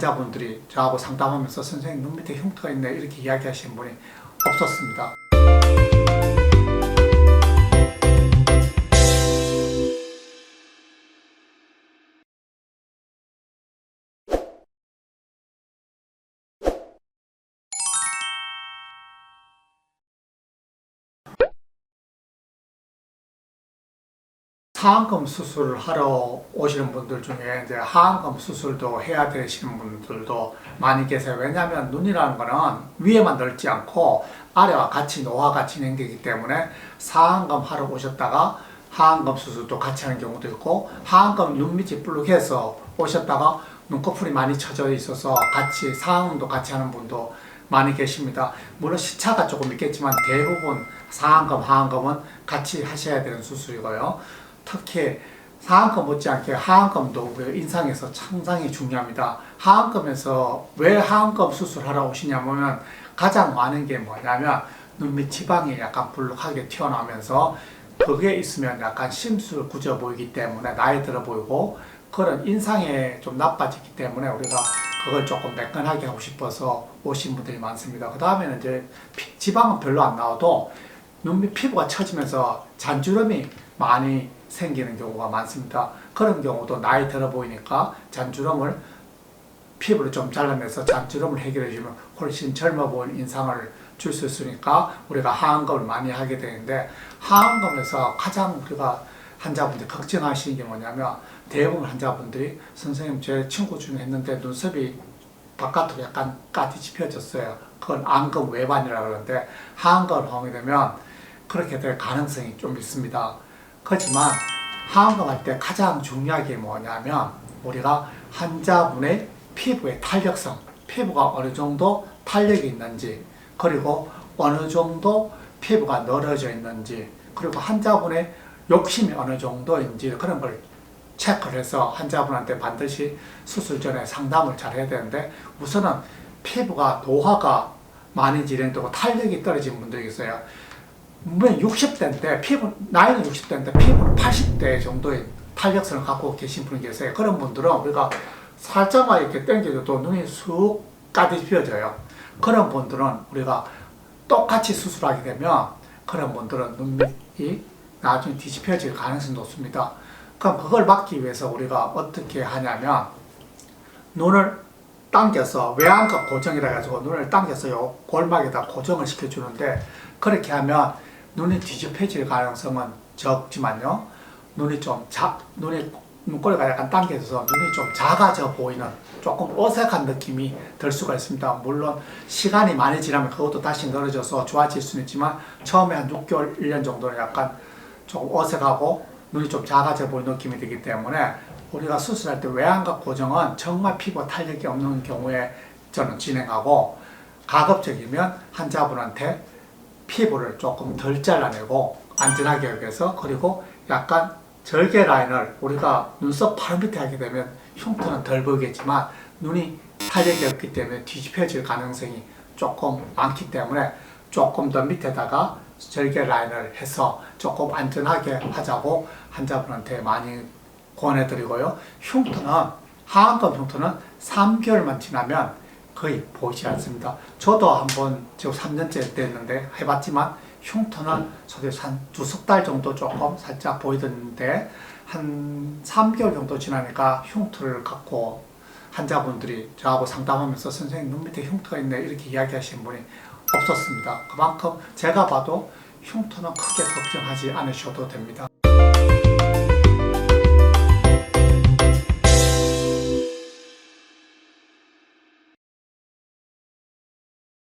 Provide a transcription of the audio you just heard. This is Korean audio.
환자분들이 저하고 상담하면서 선생님 눈 밑에 흉터가 있네 이렇게 이야기하시는 분이 없었습니다. 하안검 수술을 하러 오시는 분들 중에 이제 하안검 수술도 해야 되시는 분들도 많이 계세요. 왜냐하면 눈이라는 거는 위에만 넓지 않고 아래와 같이 노화가 진행되기 때문에 상안검 하러 오셨다가 하안검 수술도 같이 하는 경우도 있고 하안검 눈 밑이 불룩해서 오셨다가 눈꺼풀이 많이 쳐져 있어서 같이 상안검도 같이 하는 분도 많이 계십니다. 물론 시차가 조금 있겠지만 대부분 상안검, 하안검은 같이 하셔야 되는 수술이고요. 특히 하안검 못지않게 하안검도 우리 인상에서 상당히 중요합니다. 하안검에서 왜 하안검 수술하러 오시냐면 가장 많은 게 뭐냐면 눈밑 지방이 약간 불룩하게 튀어나오면서 그게 있으면 약간 심술 굳어 보이기 때문에 나이 들어 보이고 그런 인상에 좀 나빠지기 때문에 우리가 그걸 조금 매끈하게 하고 싶어서 오신 분들이 많습니다. 그 다음에는 이제 피- 지방은 별로 안 나와도 눈밑 피부가 처지면서 잔주름이 많이 생기는 경우가 많습니다. 그런 경우도 나이 들어 보이니까 잔주름을 피부를 좀 잘라내서 잔주름을 해결해 주면 훨씬 젊어 보이는 인상을 줄 수 있으니까 우리가 하안검을 많이 하게 되는데 하안검에서 가장 우리가 환자분들이 걱정하시는 게 뭐냐면 대부분 환자분들이 선생님 제 친구 중에 했는데 눈썹이 바깥으로 약간 까뒤집혀졌어요. 그건 안검 외반이라 그러는데 하안검을 하게 되면 그렇게 될 가능성이 좀 있습니다. 그렇지만 하안검 할때 가장 중요한 게 뭐냐면 우리가 환자분의 피부의 탄력성, 피부가 어느 정도 탄력이 있는지, 그리고 어느 정도 피부가 늘어져 있는지, 그리고 환자분의 욕심이 어느 정도인지 그런 걸 체크를 해서 환자분한테 반드시 수술 전에 상담을 잘 해야 되는데 우선은 피부가 노화가 많이 진행되고 탄력이 떨어진 분들이 있어요. 분명히 60대인데 피부 나이는 60대인데 피부는 80대 정도의 탄력성을 갖고 계신 분이 계세요. 그런 분들은 우리가 살짝만 이렇게 당겨줘도 눈이 쑥 까뒤집혀져요. 그런 분들은 우리가 똑같이 수술하게 되면 그런 분들은 눈밑이 나중에 뒤집혀질 가능성이 높습니다. 그럼 그걸 막기 위해서 우리가 어떻게 하냐면 눈을 당겨서 외안각 고정이라 가지고 눈을 당겨서 요 골막에다 고정을 시켜주는데 그렇게 하면 눈이 뒤집혀질 가능성은 적지만요. 눈이 좀 작, 눈이 눈꼬리가 약간 당겨져서 눈이 좀 작아져 보이는 조금 어색한 느낌이 들 수가 있습니다. 물론 시간이 많이 지나면 그것도 다시 늘어져서 좋아질 수는 있지만 처음에 한 6개월, 1년 정도는 약간 조금 어색하고 눈이 좀 작아져 보이는 느낌이 들기 때문에 우리가 수술할 때 외안각 고정은 정말 피부 탄력이 없는 경우에 저는 진행하고 가급적이면 환자분한테 피부를 조금 덜 잘라내고 안전하게 위해서 그리고 약간 절개 라인을 우리가 눈썹 바로 밑에 하게 되면 흉터는 덜 보이겠지만 눈이 탄력이 없기 때문에 뒤집혀질 가능성이 조금 많기 때문에 조금 더 밑에다가 절개 라인을 해서 조금 안전하게 하자고 환자분한테 많이 권해드리고요. 흉터는 하안검 흉터는 3개월만 지나면 거의 보이지 않습니다. 저도 한번 지금 3년째 됐는데 해봤지만 흉터는 저도 한두석 달 정도 조금 살짝 보이던데 한 3개월 정도 지나니까 흉터를 갖고 환자분들이 저하고 상담하면서 선생님 눈 밑에 흉터가 있네 이렇게 이야기하시는 분이 없었습니다. 그만큼 제가 봐도 흉터는 크게 걱정하지 않으셔도 됩니다.